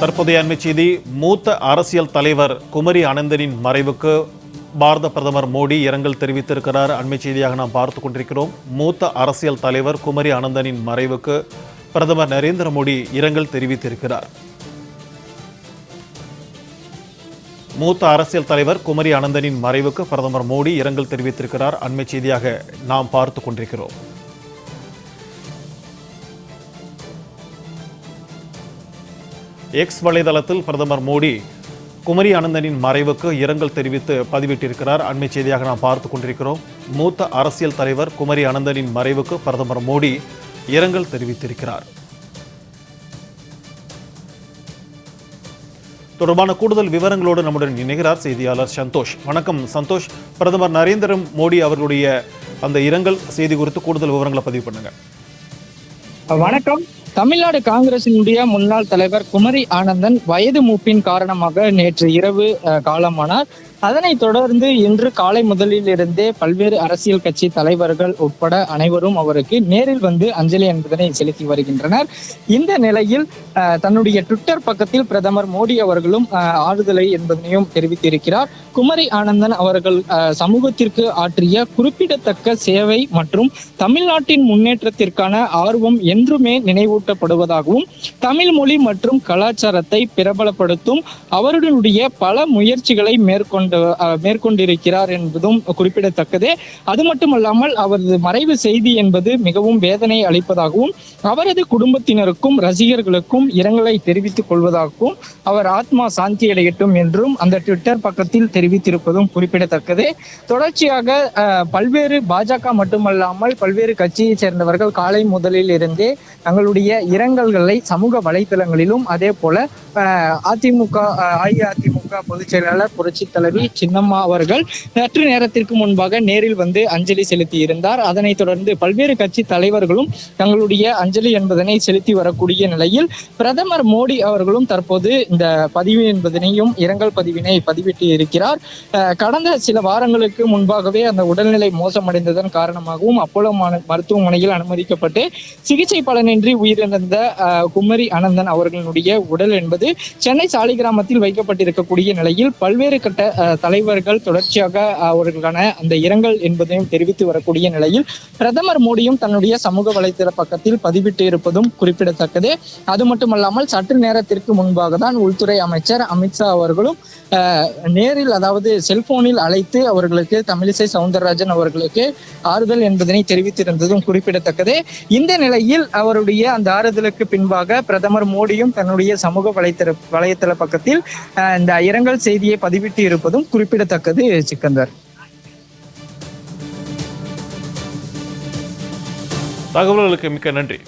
தற்போதைய அண்மை செய்தி மூத்த அரசியல் தலைவர் குமரி அனந்தனின் மறைவுக்கு பாரத பிரதமர் மோடி இரங்கல் தெரிவித்திருக்கிறார். அண்மை செய்தியாக நாம் பார்த்து கொண்டிருக்கிறோம். மூத்த அரசியல் தலைவர் குமரி அனந்தனின் மறைவுக்கு பிரதமர் நரேந்திர மோடி இரங்கல் தெரிவித்திருக்கிறார். மூத்த அரசியல் தலைவர் குமரி அனந்தனின் மறைவுக்கு பிரதமர் மோடி இரங்கல் தெரிவித்திருக்கிறார். அண்மை செய்தியாக நாம் பார்த்து கொண்டிருக்கிறோம். எக்ஸ் வலைதளத்தில் பிரதமர் மோடி குமரி அனந்தனின் மறைவுக்கு இரங்கல் தெரிவித்து பதிவிட்டிருக்கிறார். அண்மை செய்தியாக நாம் பார்த்து கொண்டிருக்கிறோம். மூத்த அரசியல் தலைவர் குமரி அனந்தனின் மறைவுக்கு பிரதமர் மோடி இரங்கல் தெரிவித்திருக்கிறார். தொடர்பான கூடுதல் விவரங்களோடு நம்முடன் இணைகிறார் செய்தியாளர் சந்தோஷ். வணக்கம் சந்தோஷ். பிரதமர் நரேந்திர மோடி அவர்களுடைய அந்த இரங்கல் செய்தி குறித்து கூடுதல் விவரங்களை பதிவு பண்ணுங்க. வணக்கம். தமிழ்நாடு காங்கிரசினுடைய முன்னாள் தலைவர் குமரி ஆனந்தன் வயது மூப்பின் காரணமாக நேற்று இரவு காலமானார். அதனைத் தொடர்ந்து இன்று காலை முதலில் இருந்தே பல்வேறு அரசியல் கட்சி தலைவர்கள் உட்பட அனைவரும் அவருக்கு நேரில் வந்து அஞ்சலி என்பதனை செலுத்தி வருகின்றனர். இந்த நிலையில் தன்னுடைய ட்விட்டர் பக்கத்தில் பிரதமர் மோடி அவர்களும் ஆறுதலை என்பதனையும் தெரிவித்திருக்கிறார். குமரி ஆனந்தன் அவர்கள் சமூகத்திற்கு ஆற்றிய குறிப்பிடத்தக்க சேவை மற்றும் தமிழ்நாட்டின் முன்னேற்றத்திற்கான ஆர்வம் என்றுமே நினைவூட்டப்படுவதாகவும் தமிழ் மொழி மற்றும் கலாச்சாரத்தை பிரபலப்படுத்தும் அவருடைய பல முயற்சிகளை மேற்கொண்டு மேற்கொண்டு மேற்கொண்டிருக்கிறார் என்பதும் குறிப்பிடத்தக்கது. அது மட்டுமல்லாமல் அவரது மறைவு செய்தி என்பது மிகவும் வேதனை அளிப்பதாகவும் அவரது குடும்பத்தினருக்கும் ரசிகர்களுக்கும் இரங்கலை தெரிவித்துக் கொள்வதாகவும் அவர் ஆத்மா சாந்தி அடையட்டும் என்றும் அந்த ட்விட்டர் பக்கத்தில் தெரிவித்திருப்பதும் குறிப்பிடத்தக்கது. தொடர்ச்சியாக பல்வேறு பாஜக மட்டுமல்லாமல் பல்வேறு கட்சியைச் சேர்ந்தவர்கள் காலை முதலில் இருந்தே தங்களுடைய இரங்கல்களை சமூக வலைதளங்களிலும் அதே போல அதிமுக அஇஅதிமுக பொதுச் செயலாளர் புரட்சி தலைவி சின்னம்மா அவர்கள் சற்று நேரத்திற்கு முன்பாக நேரில் வந்து அஞ்சலி செலுத்தி இருந்தார் அதனைத் தொடர்ந்து பல்வேறு கட்சி தலைவர்களும் தங்களுடைய அஞ்சலி என்பதனை செலுத்தி வரக்கூடிய நிலையில் பிரதமர் மோடி அவர்களும் தற்போது இந்த பதிவு என்பதனையும் இரங்கல் பதிவினை பதிவிட்டு இருக்கிறார். கடந்த சில வாரங்களுக்கு முன்பாகவே அந்த உடல்நிலை மோசமடைந்ததன் காரணமாகவும் அப்போலோ மருத்துவமனையில் அனுமதிக்கப்பட்டு சிகிச்சை பலனின்றி உயிரிழந்த குமரி அனந்தன் அவர்களுடைய உடல் என்பது சென்னை சாலிகிராமத்தில் வைக்கப்பட்டிருக்கக்கூடிய நிலையில் பல்வேறு கட்ட தலைவர்கள் தொடர்ச்சியாக அவர்களுக்கான அந்த இரங்கல் என்பதையும் தெரிவித்து வரக்கூடிய நிலையில் பிரதமர் மோடியும் தன்னுடைய சமூக வலைதள பக்கத்தில் பதிவிட்டு இருப்பதும் குறிப்பிடத்தக்கது. அது மட்டுமல்லாமல் சற்று நேரத்திற்கு முன்பாக தான் உள்துறை அமைச்சர் அமித்ஷா அவர்களும் நேரில் அதாவது செல்போனில் அழைத்து அவர்களுக்கு தமிழிசை சவுந்தரராஜன் அவர்களுக்கு ஆறுதல் என்பதனை தெரிவித்திருந்ததும் குறிப்பிடத்தக்கது. இந்த நிலையில் அவருடைய அந்த ஆறுதலுக்கு பின்பாக பிரதமர் மோடியும் தன்னுடைய சமூக வலைத்தள வலைத்தள பக்கத்தில் அஹ், இந்த இரங்கல் செய்தியை பதிவிட்டு இருப்பதும் குறிப்பிடத்தக்கது சிக்கந்தர். தகவல்களுக்கு மிக்க நன்றி.